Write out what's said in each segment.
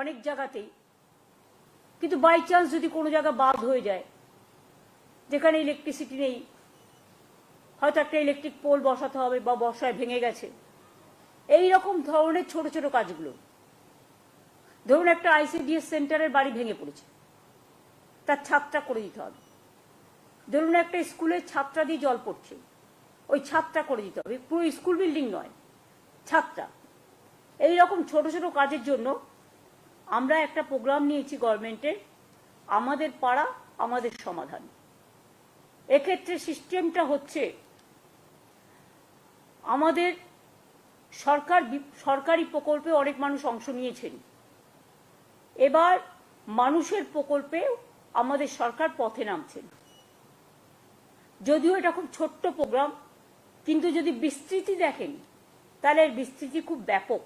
অনেক জায়গাতেই। কিন্তু বাই চান্স যদি কোনো জায়গা বাদ হয়ে যায়, যেখানে ইলেকট্রিসিটি নেই, হয়তো একটা ইলেকট্রিক পোল বসাতে হবে বা বর্ষায় ভেঙে গেছে। এই রকম ধরনের ছোট ছোট কাজগুলো। ধরুন একটা আইসিডিএস সেন্টারের বাড়ি ভেঙে পড়েছে। তার ছাদটা করে দিতে হবে। ধরুন একটা স্কুলের ছাদটা দিয়ে জল পড়ছে। ওই ছাদটা করে দিতে হবে। পুরো স্কুল বিল্ডিং নয়, ছাদটা। এই রকম ছোট ছোট কাজের জন্য আমরা একটা প্রোগ্রাম নিয়েছি গভর্নমেন্টের, আমাদের পাড়া, আমাদের সমাধান। এক্ষেত্রে সিস্টেমটা হচ্ছে, আমাদের সরকার সরকারি প্রকল্পে অনেক মানুষ অংশ নিয়েছেন। এবার মানুষের প্রকল্পে আমাদের সরকার পথে নামছেন। যদিও এটা খুব ছোট্ট প্রোগ্রাম, কিন্তু যদি বিস্তৃতি দেখেন, তাহলে এর বিস্তৃতি খুব ব্যাপক।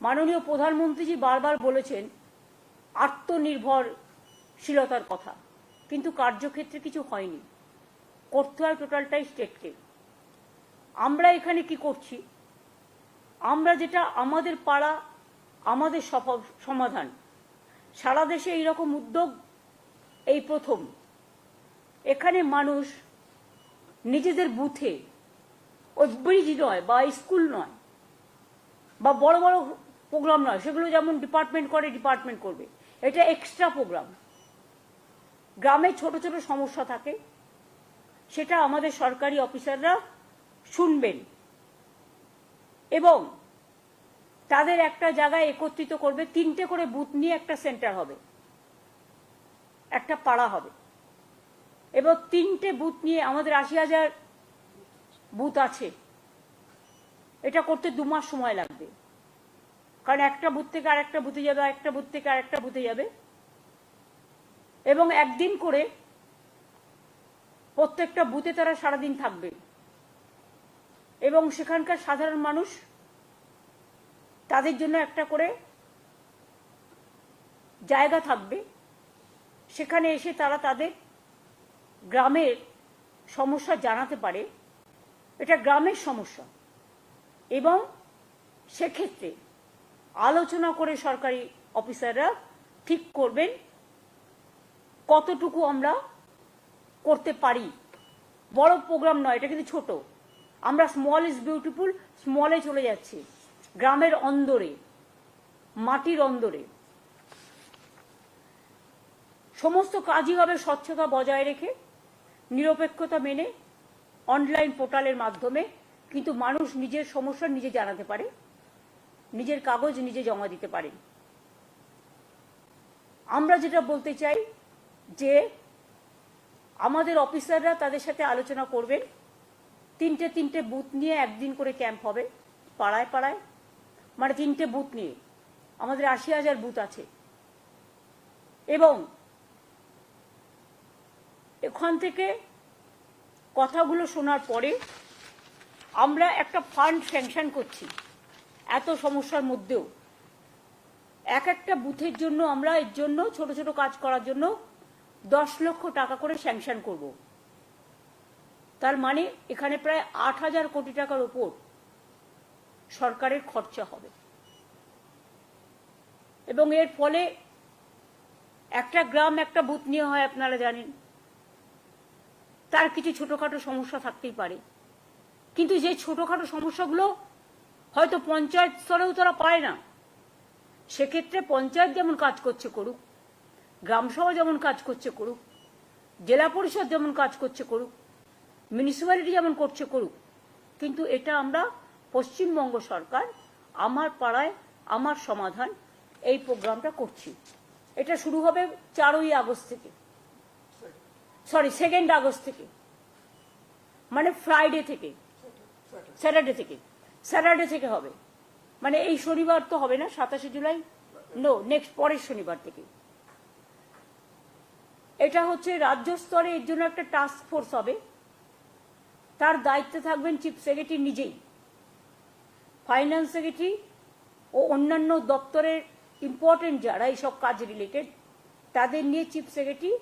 মাননীয় প্রধানমন্ত্রীজি বারবার বলেছেন, আত্মনির্ভরশীলতার কথা। কিন্তু কার্যক্ষেত্রে কিছু হয়নি। করতে হয় টোটালটাই স্টেটকে আমরা এখানে কি করছি? আমরা যেটা আমাদের পাড়া, আমাদের সমাধান। সারা দেশে এইরকম উদ্যোগ, এই প্রথম। এখানে মানুষ নিজেদের বুথে ওই ব্রিজ নয় বা স্কুল নয়, বা বড় বড় প্রোগ্রাম নয়, সেগুলো যেমন ডিপার্টমেন্ট করে ডিপার্টমেন্ট করবে। এটা এক্সট্রা প্রোগ্রাম গ্রামে ছোট ছোট সমস্যা থাকে, সেটা আমাদের সরকারি অফিসাররা শুনবেন। এবং তাদের একটা জায়গায় একত্রিত করবে, তিনটে করে বুথ নিয়ে একটা সেন্টার হবে। একটা পাড়া হবে। এবং তিনটে বুথ নিয়ে আমাদের আশি হাজার বুথ আছে। এটা করতে দু মাস সময় লাগবে। কারণ একটা বুথ থেকে আরেকটা বুথে যাবে একটা বুথ থেকে আরেকটা বুথে যাবে। এবং একদিন করে প্রত্যেকটা বুথে তারা সারাদিন থাকবে। এবং সেখানকার সাধারণ মানুষ তাদের জন্য একটা করে জায়গা থাকবে। সেখানে এসে তারা তাদের গ্রামের সমস্যা জানাতে পারে। এটা গ্রামের সমস্যা। এবং সেক্ষেত্রে আলোচনা করে সরকারি অফিসাররা ঠিক করবেন কতটুকু আমরা করতে পারি। বড় প্রোগ্রাম নয়, এটা কিন্তু ছোট। আমরা স্মল ইজ বিউটিফুল স্মলে চলে যাচ্ছি। গ্রামের অন্দরে, মাটির অন্দরে। সমস্ত কাজই হবে স্বচ্ছতা বজায় রেখে, নিরপেক্ষতা মেনে অনলাইন পোর্টালের মাধ্যমে। কিন্তু মানুষ নিজের সমস্যা নিজে জানাতে পারে। নিজের কাগজ নিজে জমা দিতে পারেন আমরা যেটা বলতে চাই যে, আমাদের অফিসাররা তাদের সাথে আলোচনা করবেন। তিনটে তিনটে বুথ নিয়ে একদিন করে ক্যাম্প হবে, পাড়ায় পাড়ায়। মানে তিনটে বুথ নিয়ে। আমাদের আশি হাজার বুথ আছে। এবং এখান থেকে কথাগুলো শোনার পরে আমরা একটা ফান্ড স্যাংশন করছি। এত সমস্যার মধ্যেও। এক একটা বুথের জন্য আমরা এর জন্য ছোট ছোট কাজ করার জন্য দশ লক্ষ টাকা করে স্যাংশন করব। তার মানে এখানে প্রায় আট হাজার কোটি টাকার ওপর সরকারের খরচা হবে। এবং এর ফলে একটা গ্রাম, একটা বুথ নিয়ে হয় আপনারা জানেন। তার কিছু ছোটখাটো সমস্যা থাকতেই পারে। কিন্তু যে ছোটখাটো সমস্যাগুলো হয়তো পঞ্চায়েত স্তরেও তারা পায় না। সেক্ষেত্রে পঞ্চায়েত যেমন কাজ করছে করুক গ্রামসভা যেমন কাজ করছে করুক, জেলা পরিষদ যেমন কাজ করছে করুক মিউনিসিপ্যালিটি যেমন করছে করুক, কিন্তু এটা আমরা পশ্চিমবঙ্গ সরকার, আমার পাড়ায় আমার সমাধান এই প্রোগ্রামটা করছি। এটা শুরু হবে চারই আগস্ট থেকে। সরি সেকেন্ড আগস্ট থেকে। মানে ফ্রাইডে থেকে। স্যাটারডে থেকে। স্যাটারডে থেকে হবে। মানে এই শনিবার তো হবে না, সাতাশে জুলাই? নো নেক্সট পরের শনিবার থেকে। এটা হচ্ছে রাজ্য স্তরে এর জন্য একটা টাস্ক ফোর্স হবে। তার দায়িত্বে থাকবেন চিফ সেক্রেটারি নিজেই। ফাইন্যান্স সেক্রেটারি ও অন্যান্য দপ্তরের ইম্পর্টেন্ট যারা এইসব কাজ রিলেটেড তাদের নিয়ে চিফ সেক্রেটারি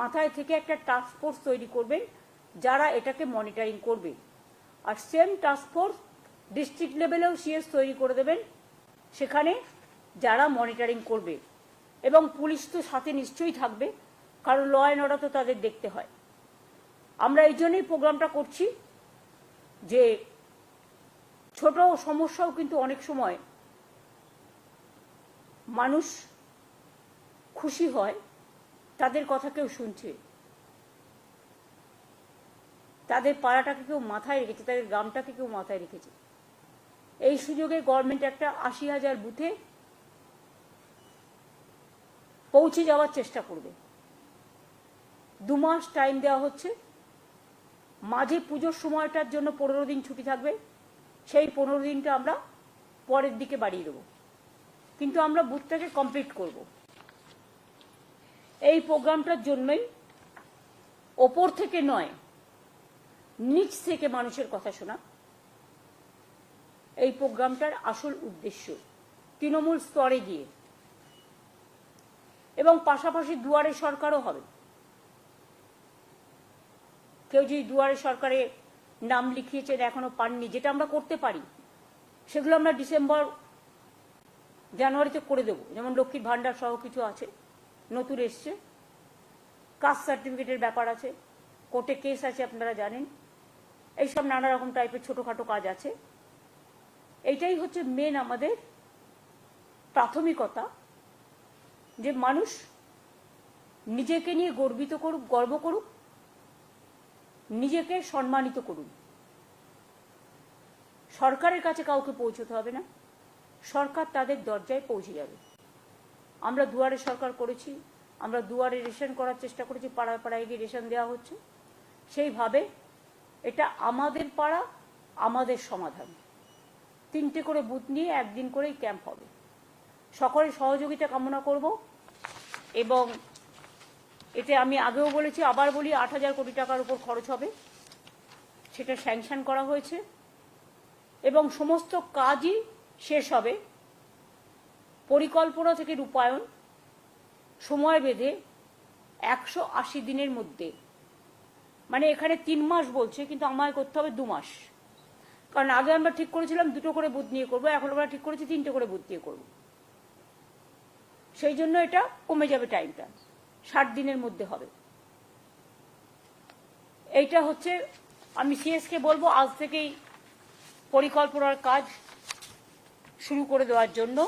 মাথায় থেকে একটা টাস্ক ফোর্স তৈরি করবেন, যারা এটাকে মনিটরিং করবে। আর সেম টাস্ক ফোর্স ডিস্ট্রিক্ট লেভেলেও সিএস তৈরি করে দেবেন। সেখানে যারা মনিটরিং করবে। এবং পুলিশ তো সাথে নিশ্চয়ই থাকবে, কারণ ল অ্যান্ড অর্ডার তো তাদের দেখতে হয়। আমরা এই জন্যই প্রোগ্রামটা করছি যে ছোট সমস্যাও কিন্তু অনেক সময় মানুষ খুশি হয়, তাদের কথা কেউ শুনছে। তাদের পাড়াটাকে কেউ মাথায় রেখেছে, তাদের গ্রামটাকে কেউ মাথায় রেখেছে। এই সুযোগে গভর্নমেন্ট একটা আশি হাজার বুথে পৌঁছে যাওয়ার চেষ্টা করবে। দু মাস টাইম দেওয়া হচ্ছে। মাঝে পুজোর সময়টার জন্য পনেরো দিন ছুটি থাকবে। সেই পনেরো দিনটা আমরা পরের দিকে বাড়িয়ে দেবো। কিন্তু আমরা বুথটাকে কমপ্লিট করব। এই প্রোগ্রামটার জন্যই ওপর থেকে নয়, নিচ থেকে মানুষের কথা শোনা। এই প্রোগ্রামটার আসল উদ্দেশ্য, তৃণমূল স্তরে গিয়ে। এবং পাশাপাশি দুয়ারে সরকারও হবে। কেউ যদি দুয়ারে সরকারে নাম লিখিয়েছেন, এখনও পাননি, যেটা আমরা করতে পারি, সেগুলো আমরা ডিসেম্বর, জানুয়ারিতে করে দেবো। যেমন লক্ষ্মীর ভাণ্ডার সহ কিছু আছে, নতুন এসছে। কাস্ট সার্টিফিকেটের ব্যাপার আছে, কোর্টে কেস আছে, আপনারা জানেন। এইসব নানা রকম টাইপের ছোটোখাটো কাজ আছে। এইটাই হচ্ছে মেন আমাদের প্রাথমিকতা, যে মানুষ নিজেকে নিয়ে গর্বিত করুক, গর্ব করুক, নিজেকে সম্মানিত করুন সরকারের কাছে কাউকে পৌঁছতে হবে না, সরকার তাদের দরজায় পৌঁছে যাবে। আমরা দুয়ারে সরকার করেছি, আমরা দুয়ারে রেশন করার চেষ্টা করেছি, পাড়ায় পাড়ায় গিয়ে রেশন দেওয়া হচ্ছে। সেইভাবে এটা আমাদের পাড়া, আমাদের সমাধান। তিনটে করে বুথ নিয়ে একদিন করেই ক্যাম্প হবে। সকলের সহযোগিতা কামনা করব এবং এতে আমি আগেও বলেছি, আবার বলি আট হাজার কোটি টাকার উপর খরচ হবে। সেটা স্যাংশন করা হয়েছে এবং সমস্ত কাজই শেষ হবে। পরিকল্পনা থেকে রূপায়ণ, সময় বেঁধে একশো আশি দিনের মধ্যে। মানে এখানে তিন মাস বলছে, কিন্তু আমায় করতে হবে দু মাস। কারণ আগে আমরা ঠিক করেছিলাম দুটো করে বুথ নিয়ে করব, এখন আমরা ঠিক করেছি তিনটে করে বুথ দিয়ে করব। সেই জন্য এটা কমে যাবে টাইমটা ষাট দিনের মধ্যে হবে। এইটা হচ্ছে আমি সিএসকে বলব, আজ থেকেই পরিকল্পনার কাজ শুরু করে দেওয়ার জন্য।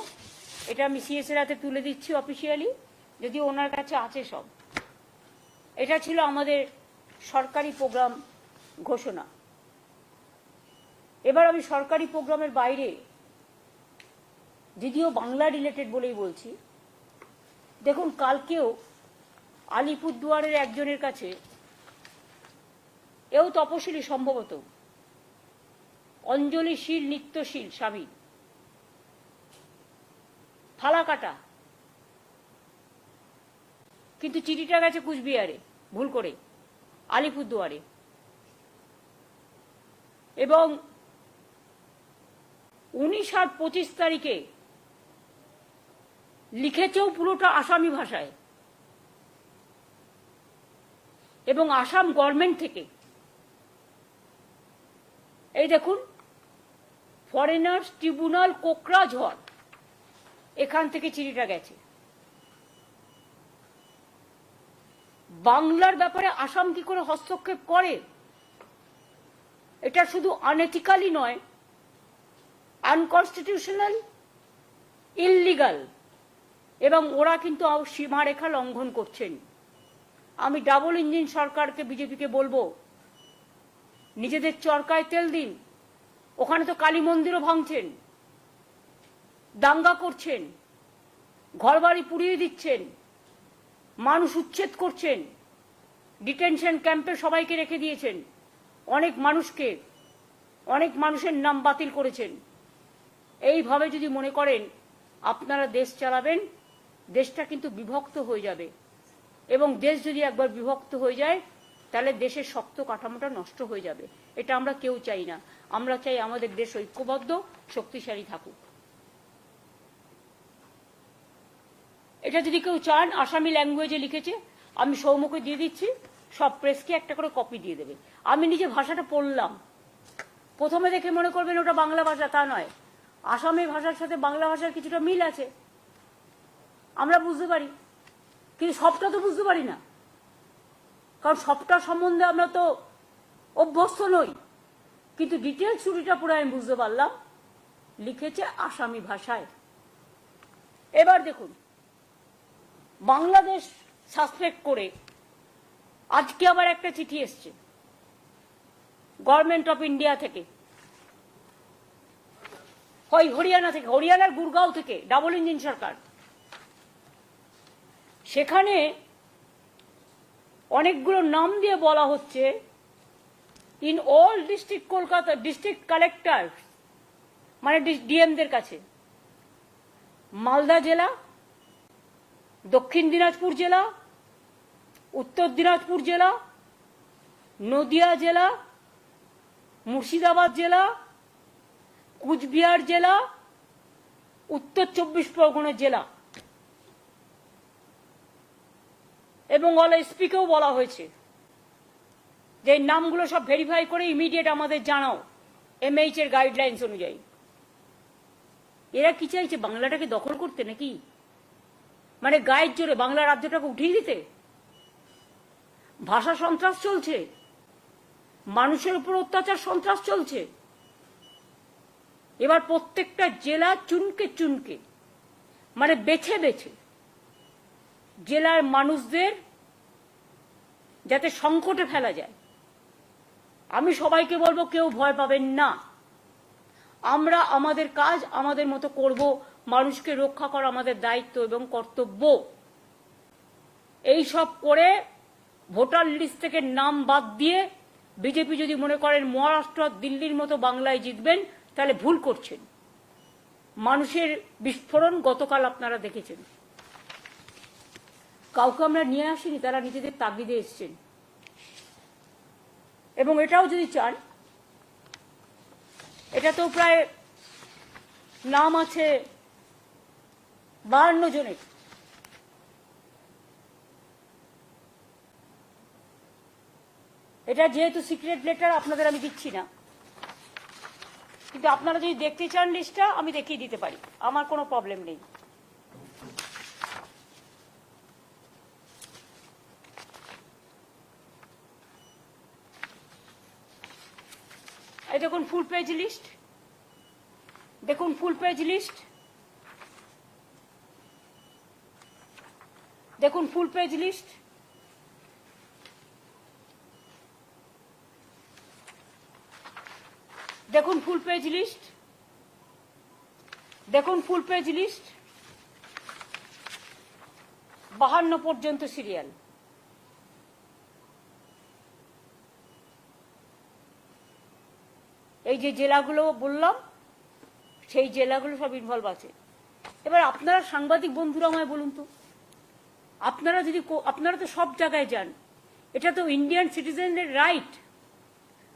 এটা আমি সিএসের হাতে তুলে দিচ্ছি অফিসিয়ালি যদি ওনার কাছে আছে সব। এটা ছিল আমাদের সরকারি প্রোগ্রাম ঘোষণা। এবার আমি সরকারি প্রোগ্রামের বাইরে, যদিও বাংলা রিলেটেড বলেই বলছি, দেখুন কালকেও আলিপুরদুয়ারের একজনের কাছে এও তপশিলি সম্ভবত অঞ্জলিশীল নিত্যশীল স্বামী ফালাকাটা কিন্তু চিঠিটা গেছে কুচবিহারে, ভুল করে, আলিপুরদুয়ারে। এবং উনিশ আর পঁচিশ তারিখে লিখেছেও পুরোটা আসামি ভাষায়। এবং আসাম গভর্নমেন্ট থেকে। এই দেখুন, ফরেনার্স ট্রিব্যুনাল কোকরাঝড়। এখান থেকে চিঠিটা গেছে। বাংলার ব্যাপারে আসাম কি করে হস্তক্ষেপ করে? এটা শুধু আনএথিক্যালি নয় আনকনস্টিটিউশনাল ইললিগাল এবং ওরা কিন্তু সীমারেখা লঙ্ঘন করছেন। আমি ডাবল ইঞ্জিন সরকারকে, বিজেপিকে বলব, নিজেদের চরকায় তেল দিন। ওখানে তো কালী মন্দিরও ভাঙছেন, দাঙ্গা করছেন, ঘরবাড়ি পুড়িয়ে দিচ্ছেন, মানুষ উচ্ছেদ করছেন ডিটেনশন ক্যাম্পে সবাইকে রেখে দিয়েছেন, অনেক মানুষকে, অনেক মানুষের নাম বাতিল করেছেন। এইভাবে যদি মনে করেন, আপনারা দেশ চালাবেন, দেশটা কিন্তু বিভক্ত হয়ে যাবে। এবং দেশ যদি একবার বিভক্ত হয়ে যায়, তাহলে দেশের শক্ত কাঠামোটা নষ্ট হয়ে যাবে। এটা আমরা কেউ চাই না। আমরা চাই আমাদের দেশ ঐক্যবদ্ধ, শক্তিশালী থাকুক। এটা যদি কেউ চান, আসামি ল্যাঙ্গুয়েজে লিখেছে, আমি সৌমকে দিয়ে দিচ্ছি, সব প্রেসকে একটা করে কপি দিয়ে দেবে। আমি নিজে ভাষাটা পড়লাম। প্রথমে দেখে মনে করবেন ওটা বাংলা ভাষা, তা নয়। আসামি ভাষার সাথে বাংলা ভাষার কিছুটা মিল আছে। আমরা বুঝতে পারি। কিন্তু সবটা তো বুঝতে পারি না। কারণ সবটা সম্বন্ধে আমরা তো অভ্যস্ত নই। কিন্তু ডিটেলস ছুটিটা পুরো আমি বুঝতে পারলাম। লিখেছে আসামি ভাষায়। এবার দেখুন। বাংলাদেশ সাসপেক্ট করে আজকে আবার একটা চিঠি এসছে। গভর্নমেন্ট অফ ইন্ডিয়া থেকে। হয় হরিয়ানা থেকে, হরিয়ানার গুরগাঁও থেকে ডাবল ইঞ্জিন সরকার। সেখানে অনেকগুলো নাম দিয়ে বলা হচ্ছে in all district Kolkata district collector মানে ডিএমদের কাছে। মালদা জেলা, দক্ষিণ দিনাজপুর জেলা, উত্তর দিনাজপুর জেলা, নদিয়া জেলা, মুর্শিদাবাদ জেলা কুচবিহার জেলা, উত্তর চব্বিশ পরগনা জেলা। এবং অল এসপিকেও বলা হয়েছে যে নামগুলো সব ভেরিফাই করে ইমিডিয়েট আমাদের জানাও এমএইচ এর গাইডলাইন্স অনুযায়ী। এরা কি চাইছে, বাংলাটাকে দখল করতে নাকি? মানে গায়ের জোরে বাংলা রাজ্যটাকে উঠিয়ে দিতে? ভাষা সন্ত্রাস চলছে। মানুষের উপর অত্যাচার সন্ত্রাস চলছে। এবার প্রত্যেকটা জেলা চুনকে চুনকে মানে বেছে বেছে জেলার মানুষদের যাতে সংকটে ফেলা যায়। আমি সবাইকে বলব, কেউ ভয় পাবেন না। আমরা আমাদের কাজ আমাদের মতো করব, মানুষকে রক্ষা করা আমাদের দায়িত্ব এবং কর্তব্য। এই সব করে ভোটার লিস্ট থেকে নাম বাদ দিয়ে বিজেপি যদি মনে করেন মহারাষ্ট্র দিল্লির মতো বাংলায় জিতবেন তাহলে ভুল করছেন। মানুষের বিস্ফোরণ গতকাল আপনারা দেখেছেন। কাউকে আমরা নিয়ে আসিনি, তারা নিজেদের তাগিদে এসছেন। এবং এটাও যদি চান, এটা তো প্রায় নাম আছে বাহান্ন জনের। এটা যেহেতু সিক্রেট লেটার আপনাদের আমি দিচ্ছি না। কিন্তু আপনারা যদি দেখতে চান লিস্টটা আমি দেখিয়ে দিতে পারি। আমার কোনো প্রবলেম নেই। দেখুন ফুল পেজ লিস্ট দেখুন ফুল পেজ লিস্ট দেখুন ফুল পেজ লিস্ট দেখুন ফুল পেজ লিস্ট দেখুন ফুল পেজ লিস্ট বাহান্ন পর্যন্ত সিরিয়াল এই যে জেলাগুলো বললাম, সেই জেলাগুলো সব ইনভলভ আছে। এবার আপনারা সাংবাদিক বন্ধুরা আমায় বলুন তো, আপনারা যদি আপনারা তো সব জায়গায় যান, এটা তো ইন্ডিয়ান সিটিজেনদের রাইট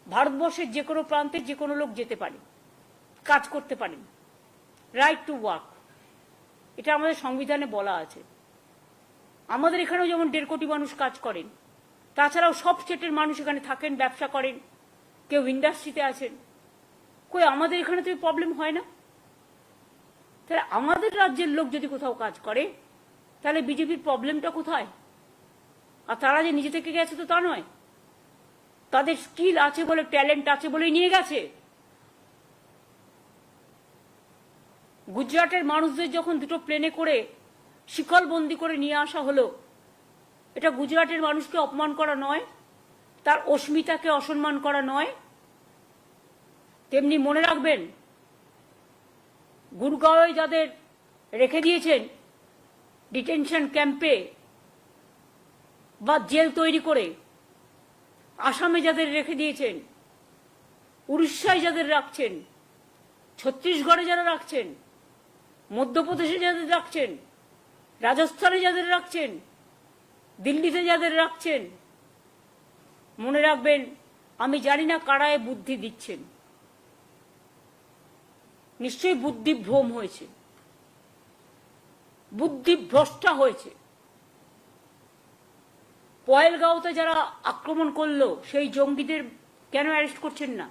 ভারতবর্ষের যে কোনো প্রান্তে যে কোনো লোক যেতে পারে, কাজ করতে পারেন রাইট টু ওয়ার্ক এটা আমাদের সংবিধানে বলা আছে। আমাদের এখানেও যেমন দেড় কোটি মানুষ কাজ করেন, তাছাড়াও সব স্টেটের মানুষ এখানে থাকেন, ব্যবসা করেন, কেউ ইন্ডাস্ট্রিতে আছেন। কই, আমাদের এখানে তো প্রবলেম হয় না? তাহলে আমাদের রাজ্যের লোক যদি কোথাও কাজ করে, তাহলে বিজেপির প্রবলেমটা কোথায়? আর তারা যে নিজে থেকে গেছে তো তা নয়। তাদের স্কিল আছে বলে, ট্যালেন্ট আছে বলেই নিয়ে গেছে। গুজরাটের মানুষদের যখন দুটো প্লেনে করে শিকলবন্দি করে নিয়ে আসা হলো, এটা গুজরাটের মানুষকে অপমান করা নয়, তার অস্মিতাকে অসম্মান করা নয়। তেমনি মনে রাখবেন, গুরগাঁওয়ে যাদের রেখে দিয়েছেন ডিটেনশন ক্যাম্পে বা জেল তৈরি করে আসামে যাদের রেখে দিয়েছেন, উড়িষ্যায় যাদের রাখছেন, ছত্তিশগড়ে যারা রাখছেন, মধ্যপ্রদেশে যাদের রাখছেন, রাজস্থানে যাদের রাখছেন, দিল্লিতে যাদের রাখছেন, মনে রাখবেন, আমি জানি না কারায় বুদ্ধি দিচ্ছেন। নিশ্চয়ই বুদ্ধি ভ্রম হয়েছে। বুদ্ধি ভ্রষ্টা হয়েছে। পয়েলগাঁওতে যারা আক্রমণ করল, সেই জঙ্গিদের কেন অ্যারেস্ট করছেন না?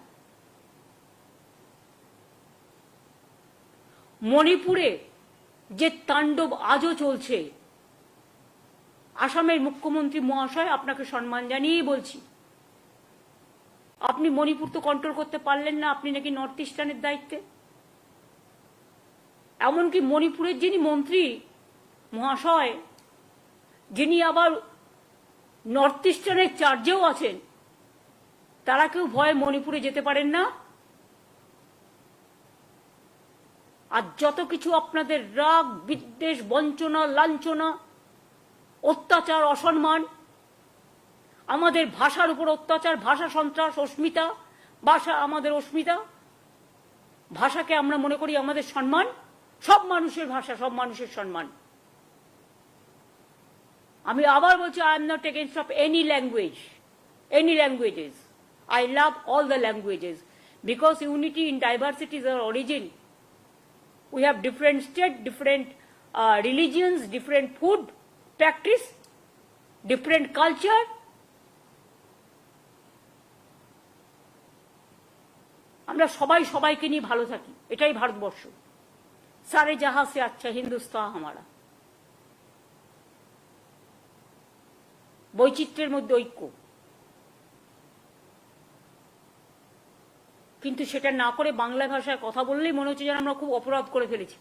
মণিপুরে যে তাণ্ডব আজও চলছে, আসামের মুখ্যমন্ত্রী মহাশয় আপনাকে সম্মান জানিয়েই বলছি। আপনি মণিপুর তো কন্ট্রোল করতে পারলেন না, আপনি নাকি নর্থ ইস্টার্নের দায়িত্বে। এমনকি মণিপুরের যিনি মন্ত্রী, মহাশয়, যিনি আবার নর্থ ইস্টার্নের চার্জেও আছেন। তারা কেউ ভয়ে মণিপুরে যেতে পারেন না। আর যত কিছু আপনাদের রাগ, বিদ্বেষ, বঞ্চনা, লাঞ্ছনা, অত্যাচার, অসম্মান, আমাদের ভাষার উপর অত্যাচার, ভাষা সন্ত্রাস, অস্মিতা, ভাষা আমাদের অস্মিতা, ভাষাকে আমরা মনে করি আমাদের সম্মান। সব মানুষের ভাষা, সব মানুষের সম্মান। আমি আবার বলছি I am not against of any language any languages I love all the languages because unity in diversity is our origin have different state, different uh, religions, different food practice, different culture. আমরা সবাই সবাইকে নিয়ে ভালো থাকি এটাই ভারতবর্ষ। সারে জাহা সে আচ্ছা হিন্দুস্তান হামারা। বৈচিত্র্যের মধ্যে ঐক্য। কিন্তু সেটা না করে বাংলা ভাষায় কথা বললেই মনে হচ্ছে যেন আমরা খুব অপরাধ করে ফেলেছি।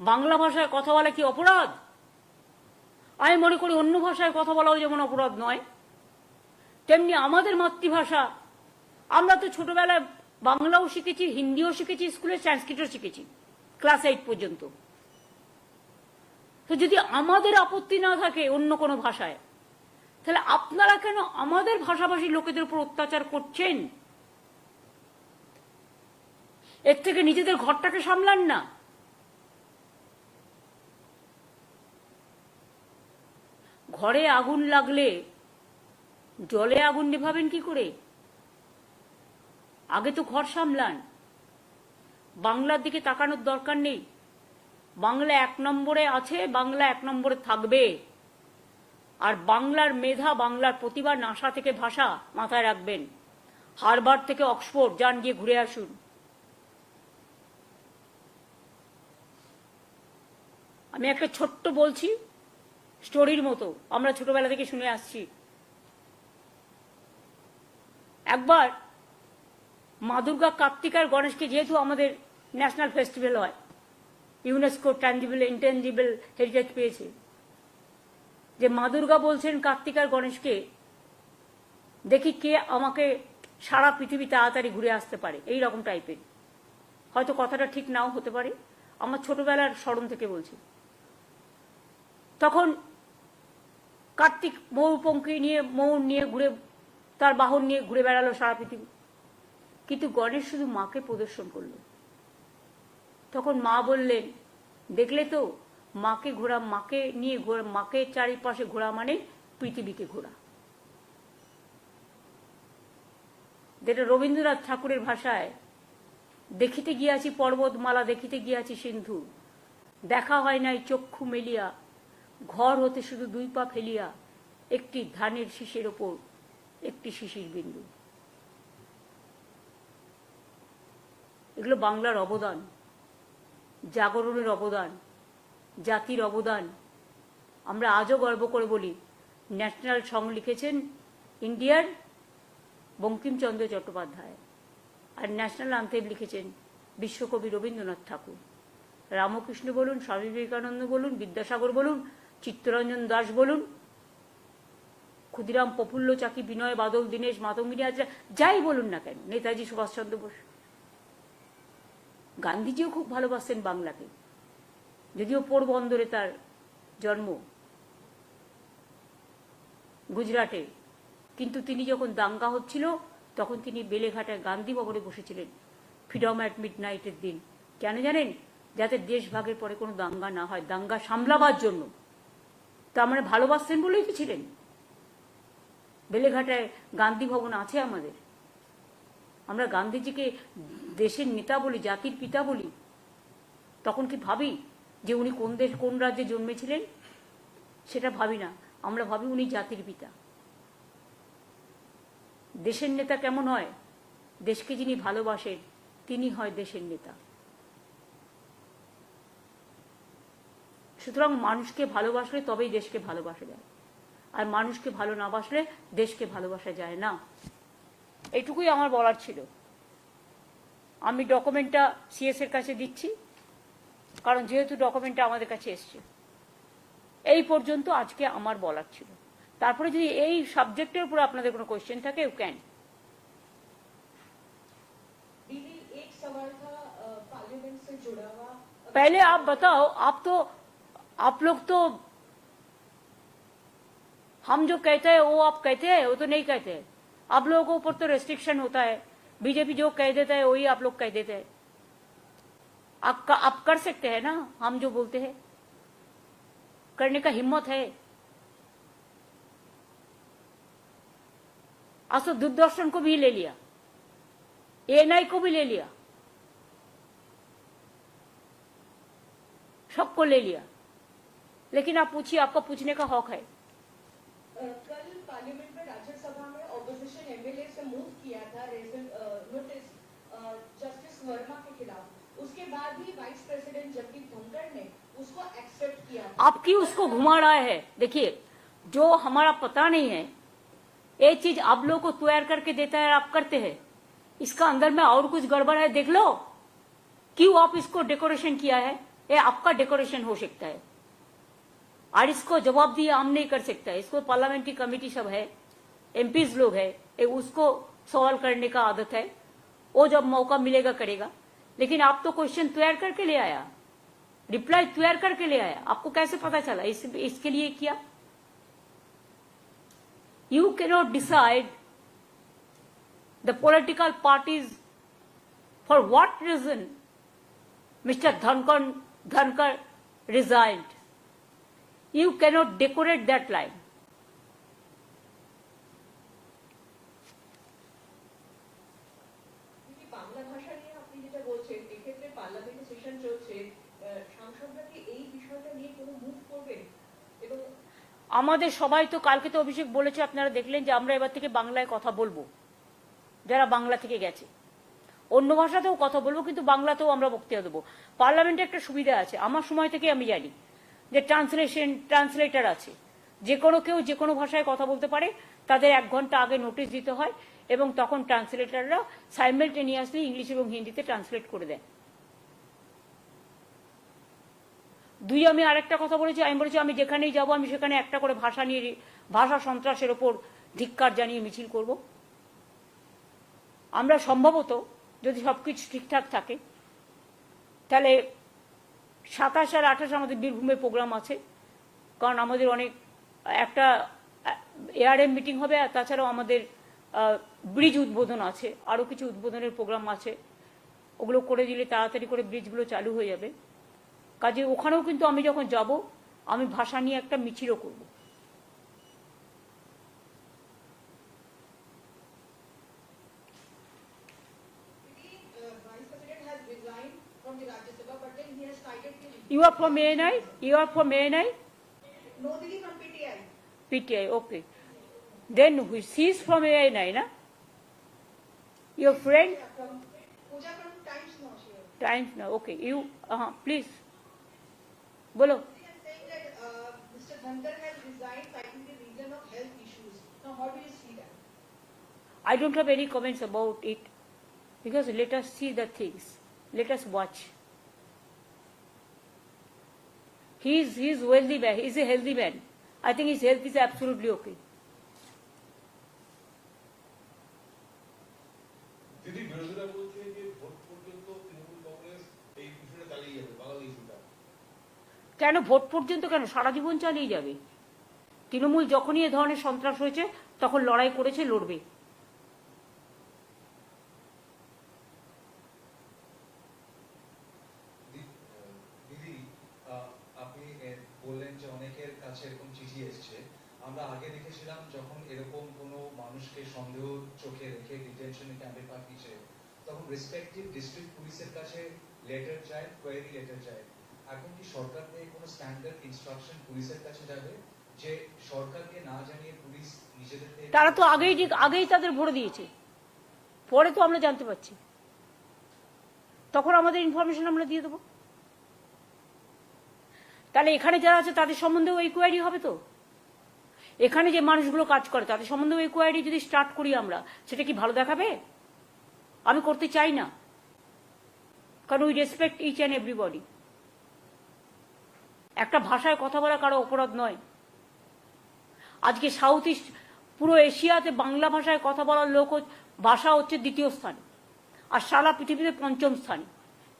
বাংলা ভাষায় কথা বলা কি অপরাধ? আমি মনে করি অন্য ভাষায় কথা বলাও যেমন অপরাধ নয়, তেমনি আমাদের মাতৃভাষা, আমরা তো ছোটবেলায় বাংলাও শিখেছি, হিন্দিও শিখেছি, স্কুলে সংস্কৃতও শিখেছি, ক্লাস এইট পর্যন্ত। তো যদি আমাদের আপত্তি না থাকে অন্য কোনো ভাষায় তাহলে আপনারা কেন আমাদের ভাষাভাষী লোকেদের উপর অত্যাচার করছেন? এর থেকে নিজেদের ঘরটাকে সামলান না। ঘরে আগুন লাগলে জলে আগুন নেভাবেন কি করে? আগে তো ঘর সামলান। বাংলার দিকে তাকানোর দরকার নেই। বাংলা এক নম্বরে আছে, বাংলা এক নম্বরে থাকবে। আর বাংলার মেধা, বাংলার প্রতিভা নাসা থেকে ভাষা মাথায় রাখবেন। হারবার্ড থেকে অক্সফোর্ড, যান গিয়ে ঘুরে আসুন। আমি একটা ছোট্ট বলছি, স্টোরির মতো, আমরা ছোটবেলা থেকে শুনে আসছি। একবার মা দুর্গা কার্তিক আর গণেশকে, যেহেতু আমাদের ন্যাশনাল ফেস্টিভ্যাল হয় ইউনেস্কো ট্যান্জিবল ইন্টেনজিবল হেরিটেজ পেয়েছে। যে মা দুর্গা বলছেন কার্তিক আর গণেশকে, দেখি কে আমাকে সারা পৃথিবী তাড়াতাড়ি ঘুরে আসতে পারে, এই রকম টাইপের। হয়তো কথাটা ঠিক নাও হতে পারে, আমার ছোটবেলার স্মরণ থেকে বলছি। তখন কার্তিক মৌপঙ্খী নিয়ে মৌর নিয়ে ঘুরে, তার বাহন নিয়ে ঘুরে বেড়ালো সারা পৃথিবী। কিন্তু গণেশ শুধু মাকে প্রদর্শন করল। তখন মা বললেন, দেখলে তো মাকে ঘোরা, মাকে নিয়ে ঘোরা, মাকে চারিপাশে ঘোরা মানে পৃথিবীকে ঘোরা। যেটা রবীন্দ্রনাথ ঠাকুরের ভাষায়, দেখিতে গিয়াছি পর্বতমালা, দেখিতে গিয়াছি সিন্ধু। দেখা হয় নাই চক্ষু মেলিয়া, ঘর হতে শুধু দুই পা ফেলিয়া, একটি ধানের শীষের ওপর, একটি শিশির বিন্দু। এগুলো বাংলার অবদান, জাগরণের অবদান। জাতির অবদান। আমরা আজও গর্ব করে বলি, ন্যাশনাল সং লিখেছেন ইন্ডিয়ার বঙ্কিমচন্দ্র চট্টোপাধ্যায় আর ন্যাশনাল আন্থেম লিখেছেন বিশ্বকবি রবীন্দ্রনাথ ঠাকুর। রামকৃষ্ণ বলুন, স্বামী বিবেকানন্দ বলুন, বিদ্যাসাগর বলুন, চিত্তরঞ্জন দাস বলুন, ক্ষুদিরাম প্রফুল্ল চাকি, বিনয় বাদল, দীনেশ মাতঙ্গিনী আজরা যাই বলুন না কেন, নেতাজি সুভাষচন্দ্র বোস। গান্ধীজিও খুব ভালোবাসতেন বাংলাকে। যদিও পোরবন্দরে তার জন্ম গুজরাটে, কিন্তু তিনি যখন দাঙ্গা হচ্ছিল, তখন তিনি বেলেঘাটায় গান্ধী ভবনে বসেছিলেন, ফ্রিডম অ্যাট মিড নাইটের দিন। কেন জানেন? যাতে দেশ ভাগের পরে কোনো দাঙ্গা না হয়, দাঙ্গা সামলাবার জন্য। তা মানে ভালোবাসতেন বলেই তো ছিলেন। বেলেঘাটায় গান্ধী ভবন আছে আমাদের। আমরা গান্ধীজিকে দেশের নেতা বলি, জাতির পিতা বলি। তখন কি ভাবি যে উনি কোন দেশ, কোন রাজ্যে জন্মেছিলেন, সেটা ভাবি না। আমরা ভাবি উনি জাতির পিতা। দেশের নেতা কেমন হয়? দেশকে যিনি ভালোবাসেন, তিনি হয় দেশের নেতা। সুতরাং মানুষকে ভালোবাসলে তবেই দেশকে ভালোবাসা যায়। আর মানুষকে ভালো না বাসলে দেশকে ভালোবাসা যায় না। এইটুকুই আমার বলার ছিল। আমি ডকুমেন্টটা সিএস এর কাছে দিচ্ছি। কারণ যেহেতু ডকুমেন্টটা আমাদের কাছে এসছে এই পর্যন্ত আজকে আমার বলার ছিল তারপরে যদি এই সাবজেক্টের উপর আপনাদের কোনো কোয়েশ্চেন থাকে ইউ ক্যান दीदी एक सवाल था अ, पार्लियामेंट से जुड़ा हुआ पहले आप बताओ आप तो आप लोग तो हम जो कहते हैं वो आप कहते हैं वो तो नहीं कहते हैं आप लोगों के ऊपर तो रेस्ट्रिक्शन होता है बीजेपी जो कह देता है वही आप लोग कह देते हैं आप आप कर सकते हैं ना, हम जो बोलते हैं। करने का हिम्मत है। तो दूरदर्शन को भी ले लिया। एएनआई को भी ले लिया। सबको ले लिया। लेकिन आप पूछिए, आपका पूछने का हक है। कल पार्लियामेंट में राज्यसभा में ऑपोजिशन एमएलए से मूव किया था नोटिस जस्टिस वर्मा के खिलाफ उसके बाद ही वाइस धनखड़ ने उसको किया। आपकी उसको घुमा रहा है। देखिए, जो हमारा पता नहीं है, ये चीज़ आप लोगों को तैयार करके देता है, आप करते हैं। इसका अंदर में और कुछ गड़बड़ है, देख लो। क्यों आप इसको डेकोरेशन किया है? ये आपका डेकोरेशन हो सकता है। और इसको जवाब दिया हम नहीं कर सकता। इसको पार्लियामेंट्री कमेटी सब है एमपीज लोग है, ये उसको सवाल करने का आदत है। वो जब मौका मिलेगा, करेगा। लेकिन आप तो क्वेश्चन तैयार करके ले आया। रिप्लाई तैयार करके ले आया। आपको कैसे पता चला? इस, इसके लिए किया। You cannot decide the political parties for what reason mister Dhankhar Dhankhar resigned you cannot decorate that line. এক্ষেত্রে পার্লামেন্টে সেশন চলছে সাংসদরা কি এই বিষয়টা নিয়ে কোনো মুভ করবেন? এবং আমাদের সবাই তো কালকে তো অভিষেক বলেছে, আপনারা দেখলেন যে আমরা এবার থেকে বাংলায় কথা বলব। যারা বাংলা থেকে গেছে। অন্য ভাষাতেও কথা বলব, কিন্তু বাংলাতেও আমরা বক্তৃতা দেবো। পার্লামেন্টে একটা সুবিধা আছে, আমার সময় থেকে আমি জানি যে ট্রান্সলেশন, ট্রান্সলেটার আছে। যে কোনো কেউ যে কোনো ভাষায় কথা বলতে পারে, তাদের এক ঘণ্টা আগে নোটিশ দিতে হয় এবং তখন ট্রান্সলেটাররা সাইমেলটেনিয়াসলি ইংলিশ এবং হিন্দিতে ট্রান্সলেট করে দেয়। দুই, আমি আরেকটা কথা বলেছি, আমি বলেছি, আমি যেখানেই যাব, আমি সেখানে একটা করে ভাষা নিয়ে, ভাষা সন্ত্রাসের ওপর ধিক্কার জানিয়ে মিছিল করব। আমরা সম্ভবত যদি সবকিছু ঠিকঠাক থাকে, তাহলে সাতাশ আর আঠাশ আমাদের বীরভূমে প্রোগ্রাম আছে, কারণ আমাদের অনেক, একটা এআরএম মিটিং হবে, আর তাছাড়াও আমাদের ব্রিজ উদ্বোধন আছে, আরও কিছু উদ্বোধনের প্রোগ্রাম আছে, ওগুলো করে দিলে তাড়াতাড়ি করে ব্রিজগুলো চালু হয়ে যাবে। কাজে ওখানেও কিন্তু আমি যখন যাব আমি ভাষা নিয়ে একটা মিছিলও করব has resigned from then ANI you are from ANI no Didi from PTI. PTI okay then she is from ANI না your friend Yeah, Pooja from Times now she was. Times না ওকে ইউ হ্যাঁ Uh, has resigned citing the reason of health issues. Now, how do you see that? I don't have any comments about it because let us see the things. Let us watch. He is, he is wealthy man. He is a healthy man. I think his health is absolutely okay. কেন vote পর্যন্ত কেন? সারা জীবন চালিয়ে যাবে। তৃণমূল যখনই এ ধরনের সন্ত্রাস হয়েছে, তখন লড়াই করেছে, লড়বে। বললেন যে অনেকের কাছে এরকম চিঠি আমরা আগে দেখেছিলাম যখন এরকম কোনো মানুষকে সন্দেহ চোখে রেখে ক্যাম্পে তখন রেসপেক্টিভ ডিস্ট্রিক্ট পুলিশের কাছে লেটার যায় কোয়ারি লেটার যায় এখন কি সরকার থেকে কোনো স্ট্যান্ডার্ড ইনস্ট্রাকশন পুলিশের কাছে যাবে? যে সরকারকে না জানিয়ে পুলিশ নিজেদের তারা তো আগেই আগেই তাদের ভরে দিয়েছে। পরে তো আমরা জানতে পারছি। তখন আমাদের ইনফরমেশন আমরা দিয়ে দেবো। তাহলে এখানে যারা আছে, তাদের সম্বন্ধেও এই কোয়ারি হবে তো? এখানে যে মানুষগুলো কাজ করে, তাদের সম্বন্ধেও এই কোয়ারি যদি স্টার্ট করি আমরা, সেটা কি ভালো দেখাবে? আমি করতে চাই না। কারণ we respect each and everybody একটা ভাষায় কথা বলা কারও অপরাধ নয়। আজকে সাউথ ইস্ট পুরো এশিয়াতে বাংলা ভাষায় কথা বলার লোক ভাষা হচ্ছে দ্বিতীয় স্থান। আর সারা পৃথিবীতে পঞ্চম স্থান।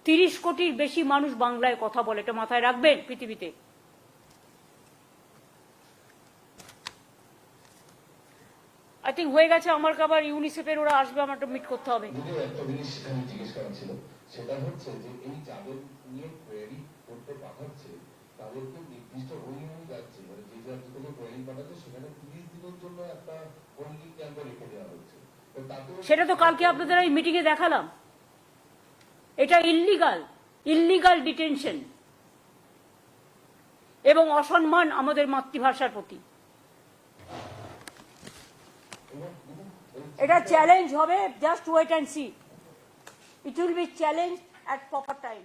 তিরিশ কোটির বেশি মানুষ বাংলায় কথা বলে। এটা মাথায় রাখবেন পৃথিবীতে। আই থিঙ্ক হয়ে গেছে আমার আবার ইউনিসেফের ওরা আসবে আমার মিট করতে হবে। একটা জিনিস সেটা হচ্ছে যে, এই নিয়ে কোয়েরি করতে পাঠাচ্ছে তাদেরকে নির্দিষ্ট অভিযানে যাচ্ছে। মানে যে রাজ্য থেকে কোয়েরি পাঠাচ্ছে, সেখানে তিরিশ দিনের জন্য একটা হোল্ডিং ক্যাম্পে রেখে দেওয়া হচ্ছে সেটা তো কালকে আপনাদের এই মিটিংয়ে দেখালাম। এটা ইল্লিগাল ইল্লিগাল ডিটেনশন এবং অসম্মান আমাদের মাতৃভাষার প্রতি। এটা চ্যালেঞ্জ হবে just wait and see it will be challenge at proper time